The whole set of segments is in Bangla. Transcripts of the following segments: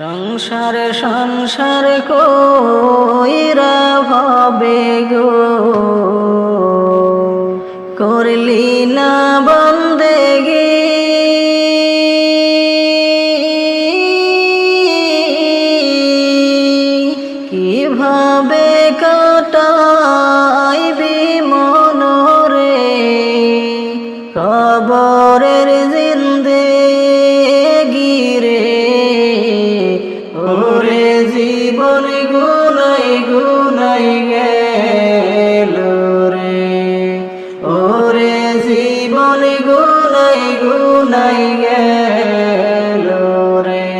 সংসার সংসার কইরা ভাবে গো। করলি না বন্দে বন্দেগি। কীভাবে কাটাইবি মনরে? কবরের জিন্দে জীবন গুনাই গুনাই গেল রে।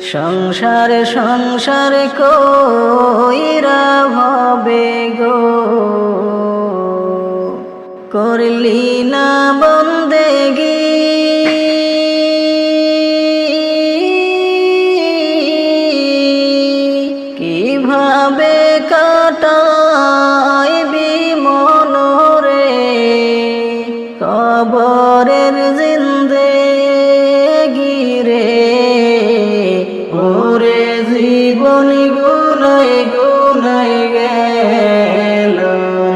সংসার সংসার কইরা ভাবে গো। করলি না বন্দেগি। কীভাবে কাটাইবি জীবন গুনাই গুনাই গেল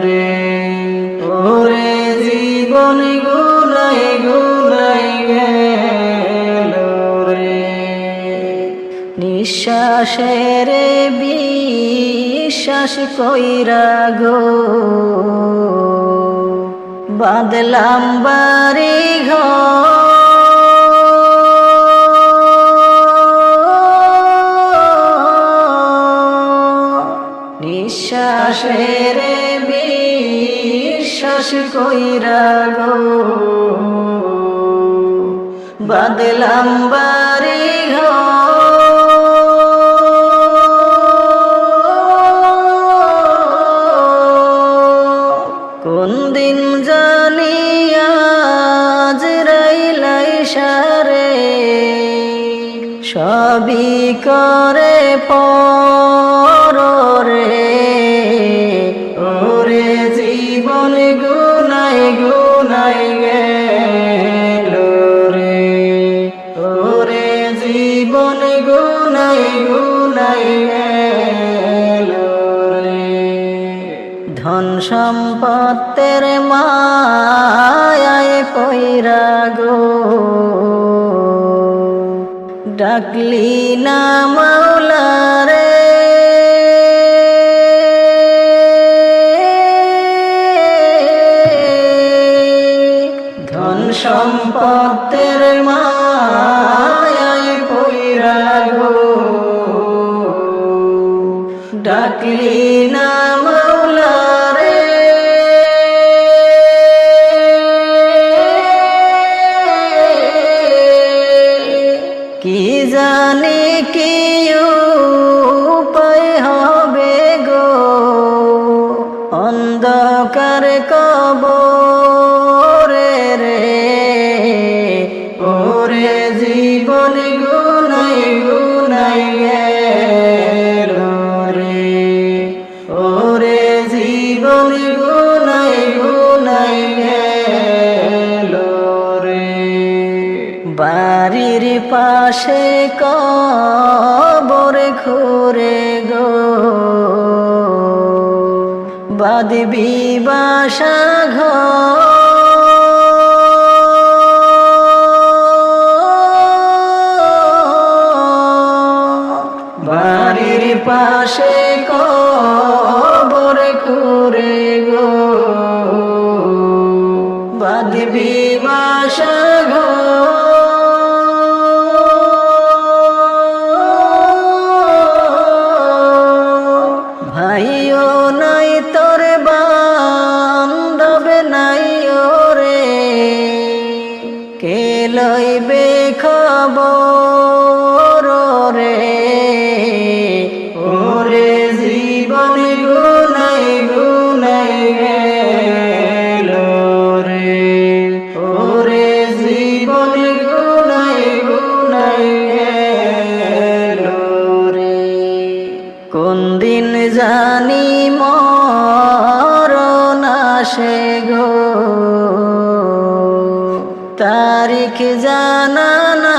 রে। ওরে জীবন গুনাই গুনাই গেল রে। নিঃশ্বাসের বিশ্বাস কইরা গো। বাদলাম বাড়ি ঘর বাদলাম বাড়ি। কোন দিন জানিয়া রাইলাই সারে সবই করে পর রে ওরে জীবন গুনাই গুনাই ধন সম্পত্তের মায়ায় পৈরা গো। ডাকলি না মাওলা রে ধন সম্পত্তের মায়ায় পৈরা গো। ডাকলি কি জানে কি পাশে কবর খুরে গো। বাদবি বাসা ঘর। বাড়ির পাশে কবর খুরে কোন দিন জানি মরণ আসে গো। তারিখ জানা না